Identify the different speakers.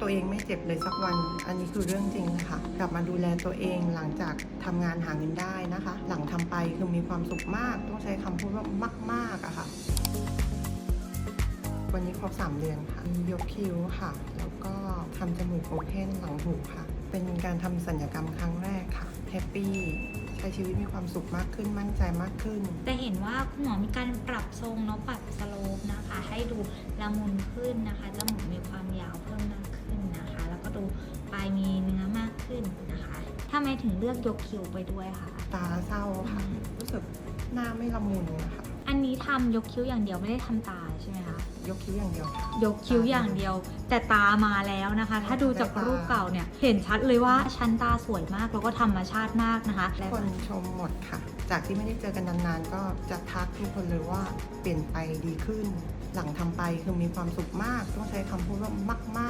Speaker 1: ตัวเองไม่เจ็บเลยสักวัน อันนี้คือเรื่องจริงนะคะ กลับมาดูแลตัวเองหลังจากทำงานหาเงินได้นะคะ หลังทำไปคือมีความสุขมาก ต้องใช้คำพูดว่ามากๆอะค่ะ วันนี้ครบ 3 เดือนค่ะ ยกคิ้วค่ะ แล้วก็ทำจมูกโอเพนหลังหูค่ะ เป็นการทำสัญญกรรมครั้งแรกค่ะแฮปปี้ใช้ชีวิตมีความสุขมากขึ้นมั่นใจมากขึ้น
Speaker 2: แต่เห็นว่าคุณหมอมีการปรับทรงเนาะปรับสโลปนะคะ ให้ดูละมุนขึ้นนะคะจมูกมีความยาวเพิ่ม ไมถึงเลือกยกคิ้วไปด้วยคะ
Speaker 1: ตาเศร้าค่ะ รู้สึกหน้าไม่ละมุนนะคะ
Speaker 2: อันนี้ทำยกคิ้วอย่างเดียวไม่ได้ทำตาใช่ไหมคะ
Speaker 1: ยกคิ้วอย่างเดียวค่ะ
Speaker 2: ยกคิ้วอย่างเดียว แต่ตามาแล้วนะคะ ถ้าดูจากรูปเก่าเนี่ย เห็นชัดเลยว่าชั้นตาสวยมากแล้วก็ธรรมชาติมากนะคะและ
Speaker 1: คนชมหมดค่ะ จากที่ไม่ได้เจอกันนานๆ ก็จะทักทุกคนเลยว่าเปลี่ยนไปดีขึ้น หลังทำไปคือมีความสุขมาก ต้องใช้คำพูดว่ามากๆอะค่ะ